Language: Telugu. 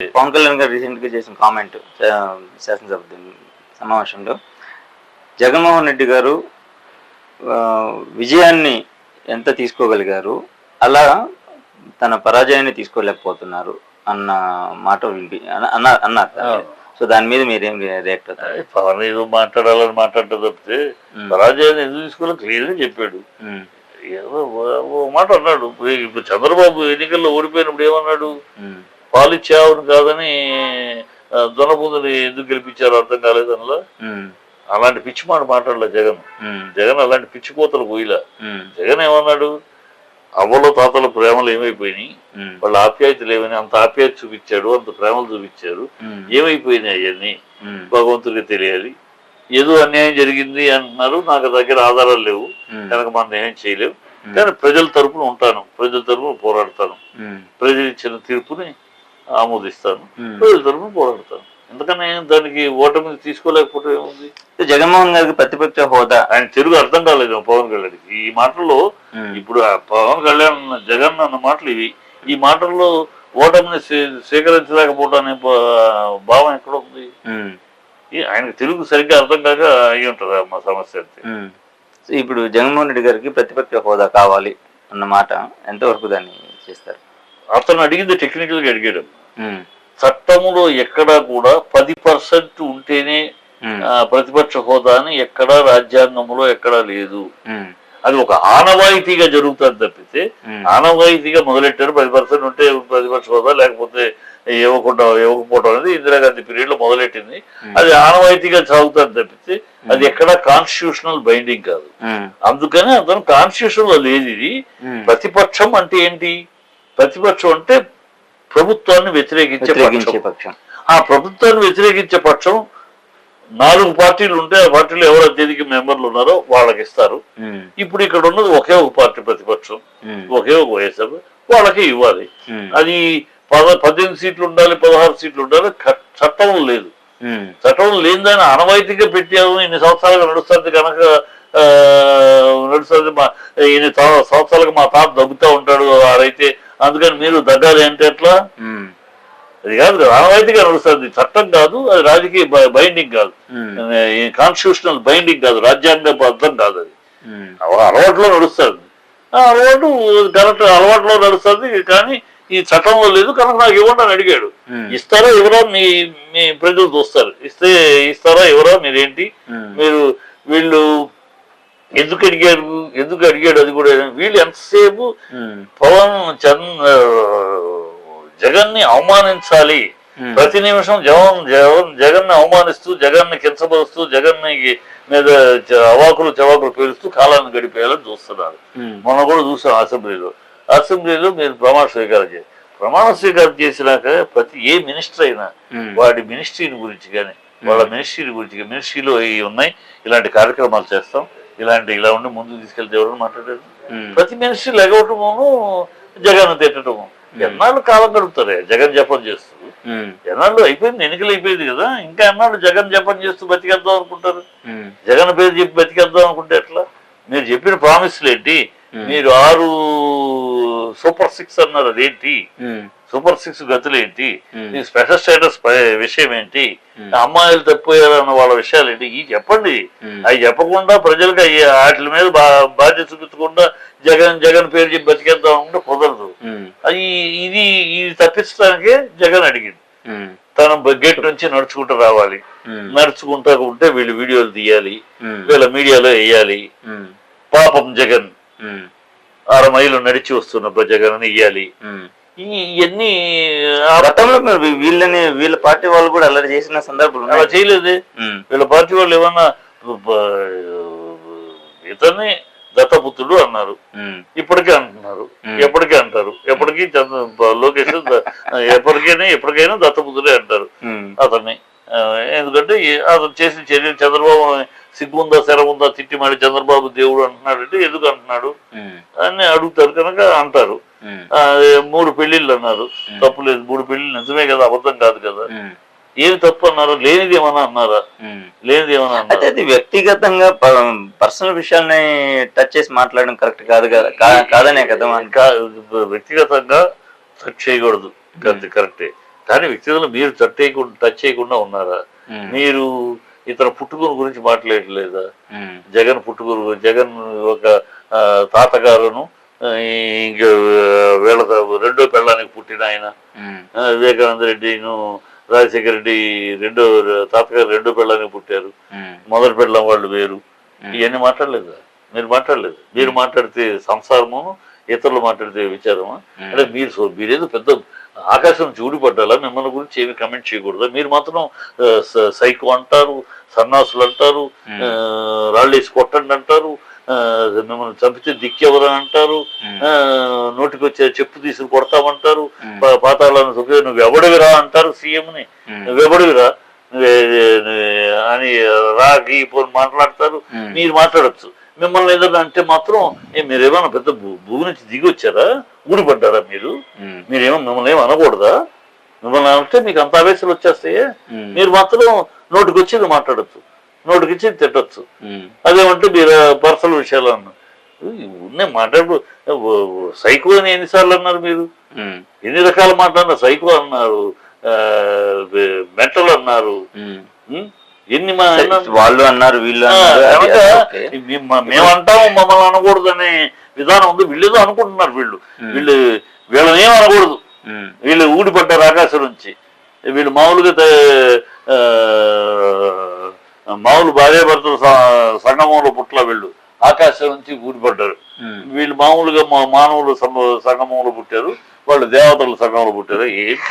పవన్ కళ్యాణ్ గారు రీసెంట్గా చేసిన కామెంట్ శాసనసభ సమావేశంలో జగన్మోహన్ రెడ్డి గారు విజయాన్ని ఎంత తీసుకోగలిగారు అలా తన పరాజయాన్ని తీసుకోలేకపోతున్నారు అన్న మాట వినిపి అన్న- అన్నారు. సో దాని మీద మీరేం రియాక్ట్ అవుతారు? పవన్ ఏదో మాట్లాడాలని మాట్లాడటం తప్పితే. పరాజయాన్ని ఎందుకు తీసుకోవాలో? క్లియర్గా చెప్పాడు. ఏదో మాట అన్నాడు. ఇప్పుడు చంద్రబాబు ఎన్నికల్లో ఓడిపోయినప్పుడు ఏమన్నాడు? ఉమ్, పాలిచ్చావును కాదని దొనబుందుని ఎందుకు గెలిపించారో అర్థం కాలేదు అందులో. అలాంటి పిచ్చి మాట మాట్లాడలే జగన్. జగన్ అలాంటి పిచ్చి కోతలు పోయిలా. జగన్ ఏమన్నాడు? అవ్వలో తాతల ప్రేమలు ఏమైపోయినాయి? వాళ్ళ ఆప్యాయతలు ఏమని అంత ఆప్యాయత చూపించాడు అంత ప్రేమలు చూపించారు. ఏమైపోయినాయి అవన్నీ? ఉమ్, భగవంతుడికి తెలియాలి. ఏదో అన్యాయం జరిగింది అంటున్నారు నాకు దగ్గర ఆధారాలు లేవు. కనుక మనం ఏం చేయలేవు కానీ ప్రజల తరపున ఉంటాను. ప్రజల తరపున పోరాడతాను. ప్రజలు ఇచ్చిన తీర్పుని ఆమోదిస్తాను. ప్రజల తరపున పోరాడతాను. ఎందుకని దానికి ఓటమి తీసుకోలేకపోవడం ఏముంది? జగన్మోహన్ గారికి ప్రతిపక్ష హోదా. ఆయన తెలుగు అర్థం కాలేదు పవన్ కళ్యాణ్కి. ఈ మాటల్లో ఇప్పుడు పవన్ కళ్యాణ్ జగన్ అన్న మాటలు ఇవి. ఈ మాటల్లో ఓటమిని స్వీ- స్వీకరించలేకపోవడం అనే భావం ఎక్కడ ఉంది? ఆయనకు తెలుగు సరిగ్గా అర్థం కాక అయి ఉంటుంది మా సమస్య అంతే? ఇప్పుడు జగన్మోహన్ రెడ్డి గారికి ప్రతిపక్ష హోదా కావాలి అన్న మాట ఎంతవరకు దాన్ని చేస్తారు? అతను అడిగింది టెక్నికల్గా అడిగాడు. చట్టములో ఎక్కడా కూడా పది పర్సెంట్ ఉంటేనే ప్రతిపక్ష హోదా అని ఎక్కడా రాజ్యాంగంలో ఎక్కడా లేదు. అది ఒక ఆనవాయితీగా జరుగుతుంది తప్పితే ఆనవాయితీగా మొదలెట్టారు. పది పర్సెంట్ ఉంటే ప్రతిపక్ష హోదా లేకపోతే ఇవ్వకుండా ఇవ్వకపోవడం అనేది ఇందిరాగాంధీ పీరియడ్లో మొదలెట్టింది అది ఆనవాయితీగా సాగుతుంది తప్పితే అది ఎక్కడా కాన్స్టిట్యూషనల్ బైండింగ్ కాదు. అందుకని అతను కాన్స్టిట్యూషన్లో లేదు ఇది. ప్రతిపక్షం అంటే ఏంటి? ప్రతిపక్షం అంటే ప్రభుత్వాన్ని వ్యతిరేకించే పక్షం. ఆ ప్రభుత్వాన్ని వ్యతిరేకించే పక్షం నాలుగు పార్టీలు ఉంటే ఆ పార్టీలో ఎవరు అత్యధిక మెంబర్లు ఉన్నారో వాళ్ళకి ఇస్తారు. ఇప్పుడు ఇక్కడ ఉన్నది ఒకే ఒక పార్టీ ప్రతిపక్షం ఒకే ఒక వైఎస్ఆర్ వాళ్ళకే ఇవ్వాలి. అది పద పద్దెనిమిది సీట్లు ఉండాలి పదహారు సీట్లు ఉండాలి చట్టం లేదు. చట్టం లేదని అనవాయితీగా పెట్టాము ఇన్ని సంవత్సరాలుగా నడుస్తుంది కనుక నడుస్తుంది మా ఇన్ని సం- సంవత్సరాలుగా మా తాత దగ్గుతూ ఉంటాడు ఆడైతే అందుకని మీరు దగ్గాలి అంటే ఎట్లా? అది కాదు ఆనవాయితీగా నడుస్తుంది చట్టం కాదు అది రాజకీయ బైండింగ్ కాదు. కాన్స్టిట్యూషనల్ బైండింగ్ కాదు రాజ్యాంగ బద్ధం కాదు అది. అలవాట్లో నడుస్తుంది. ఆ అలవాటు కరెక్ట్ అలవాట్లో నడుస్తుంది కానీ ఈ చట్టంలో లేదు కనుక నాకు ఇవ్వండి అని అడిగాడు. ఇస్తారా ఎవరా మీ మీ ప్రజలు చూస్తారు. ఇస్తే ఇస్తారా ఎవరా మీరేంటి? మీరు వీళ్ళు ఎందుకు అడిగారు ఎందుకు అడిగాడు? అది కూడా వీళ్ళు ఎంతసేపు పవన్ చంద్ జగన్ని అవమానించాలి. ప్రతి నిమిషం జగన్ జగన్ జగన్ని అవమానిస్తూ జగన్ని కించపరుస్తూ జగన్ని మీద అవాకులు చవాకులు పేరుస్తూ కాలాన్ని గడిపేయాలని చూస్తున్నారు. మొన్న కూడా చూసాం అసెంబ్లీలో. అసెంబ్లీలో మీరు ప్రమాణ స్వీకారం చేయాలి ప్రమాణ స్వీకారం చేసినాక ప్రతి ఏ మినిస్టర్ అయినా వాడి మినిస్ట్రీని గురించి కానీ వాళ్ళ మినిస్ట్రీ గురించి మినిస్ట్రీలో ఉన్నాయి ఇలాంటి కార్యక్రమాలు చేస్తాం. ఇలాంటి ఇలా ఉండి ముందుకు తీసుకెళ్తే ఎవరైనా మాట్లాడారు ప్రతి మినిస్ట్రీ లెగవటము జగన్ తిట్టడము. ఎన్నాళ్ళు కాలం గడుపుతారే? జగన్ జపం చేస్తూ. ఎన్నాళ్ళు అయిపోయింది? ఎన్నికలు అయిపోయింది కదా. ఇంకా ఎన్నాళ్ళు జగన్ జపం చేస్తూ బతికేద్దాం అనుకుంటారు? జగన్ పేరు చెప్పి బతికేద్దాం అనుకుంటే ఎట్లా? మీరు చెప్పిన ప్రామిస్లు ఏంటి మీరు ఆరు సూపర్ సిక్స్ అన్నారు అదేంటి సూపర్ సిక్స్ గతులు ఏంటి స్పెషల్ స్టేటస్ విషయం ఏంటి. అమ్మాయిలు తప్పిపోయారన్న వాళ్ళ విషయాలు ఏంటి ఇవి చెప్పండి అవి చెప్పకుండా ప్రజలకు అవి వాటి మీద బాధ్యత చూపించకుండా జగన్ జగన్ పేరు చెప్పి బతికేద్దాం అనుకుంటే కుదరదు. అది ఇది ఇది తప్పించడానికే జగన్ అడిగింది తన గేట్ నుంచి నడుచుకుంటూ రావాలి. నడుచుకుంటా ఉంటే వీళ్ళు వీడియోలు తీయాలి. వీళ్ళ మీడియాలో వేయాలి. పాపం జగన్. అర మైలు నడిచి వస్తున్న అని ఇయ్యాలి. ఇవన్నీ గతంలో వీళ్ళని వీళ్ళ పార్టీ వాళ్ళు కూడా అల్లరి చేసిన సందర్భాలు అలా. చేయలేదే. వీళ్ళ పార్టీ వాళ్ళు ఏమన్నా ఇతన్ని దత్తపుత్రుడు అన్నారు. ఇప్పటికే అంటున్నారు. ఎప్పటికీ అంటారు. ఎప్పటికీ లోకేష్ ఎప్పటికైనా ఎప్పటికైనా దత్తపుత్రుడే అంటారు అతన్ని. ఎందుకంటే అతను చేసిన చర్యలు చంద్రబాబు సిగ్గుందా శరముందా తిట్టి మరి చంద్రబాబు దేవుడు అంటున్నాడు అంటే ఎందుకు అంటున్నాడు? అని అడుగుతారు కనుక అంటారు. మూడు పెళ్ళిళ్ళు అన్నారు. తప్పు లేదు మూడు పెళ్ళిళ్ళు నిజమే కదా అబద్ధం కాదు కదా. ఏది తప్పు అన్నారు లేనిది ఏమన్నా అన్నారా. లేనిది ఏమన్నా అయితే అన్నారా అది వ్యక్తిగతంగా పర్సనల్ విషయాల్ని టచ్ చేసి మాట్లాడడం కరెక్ట్ కాదు కదా కాదనే కదా వ్యక్తిగతంగా టచ్ చేయకూడదు. కరెక్ట్ కానీ వ్యక్తిగతంగా మీరు టచ్ చేయకుండా టచ్ చేయకుండా ఉన్నారా? మీరు ఇతర పుట్టుకుని గురించి మాట్లాడలేదా? జగన్ పుట్టుకురు జగన్ ఒక తాతగారును ఇంక వీళ్ళ రెండో పెళ్ళానికి పుట్టిన ఆయన. వివేకానంద రెడ్డిను రాజశేఖర రెడ్డి రెండో తాతగారు రెండో పెళ్ళానికి పుట్టారు. మొదటి పెళ్ళం వాళ్ళు వేరు. ఇవన్నీ మాట్లాడలేదు? మీరు మాట్లాడలేదు. మీరు మాట్లాడితే సంసారము ఇతరులు మాట్లాడితే విచారమా. అంటే మీరు మీరేదో పెద్ద ఆకాశం చూడిపడ్డాలా మిమ్మల్ని గురించి ఏమి కమెంట్ చేయకూడదు? మీరు మాత్రం సైకో అంటారు సన్నాసులు అంటారు రాళ్ళేసి కొట్టండి అంటారు మిమ్మల్ని చంపితే దిక్కెవరని అంటారు నోటికి వచ్చే చెప్పు తీసుకుని కొడతామంటారు ఉమ్. పా- పాతాళాన్ని తొక్కి నువ్వు ఎవడివిరా అంటారు సీఎంని. నువ్వెవడివిరా నువ్వే అని రాగి పోని మాట్లాడతారు. మీరు మాట్లాడొచ్చు. మిమ్మల్ని ఏదైనా అంటే మాత్రం ఏ మీరేమైనా పెద్ద భూమి నుంచి దిగి వచ్చారా? ఊడిపడ్డారా మీరు. మీరేమో మిమ్మల్ని ఏమి అనకూడదా మిమ్మల్ని అంటే మీకు అంత ఆవేశాలు వచ్చేస్తాయే. మీరు మాత్రం నోటికి వచ్చింది మాట్లాడొచ్చు నోటికి ఇచ్చింది తిట్టొచ్చు. అదేమంటే మీరు పర్సనల్ విషయాలు అన్నారు ఉన్నాయి మాట్లాడు సైకో అని ఎన్నిసార్లు అన్నారు మీరు. ఎన్ని రకాల మాట్లాడినా సైకో అన్నారు మెంటల్ అన్నారు? ఎన్ని? వాళ్ళు అన్నారు వీళ్ళు మేమంటాము మమ్మల్ని అనకూడదు అనే విధానం ఉంది. వీళ్ళేదో అనుకుంటున్నారు వీళ్ళు. వీళ్ళు వీళ్ళని ఏం అనకూడదు. వీళ్ళు ఊడిపడ్డారు ఆకాశం నుంచి. వీళ్ళు మామూలుగా మామూలు భార్యాభర్తల సంగమంలో పుట్ల వీళ్ళు ఆకాశం నుంచి ఊడిపడ్డారు. వీళ్ళు మామూలుగా మానవులు సంగమంలో పుట్టారు. వాళ్ళు దేవతల సంఘంలో పుట్టారు. ఏంటి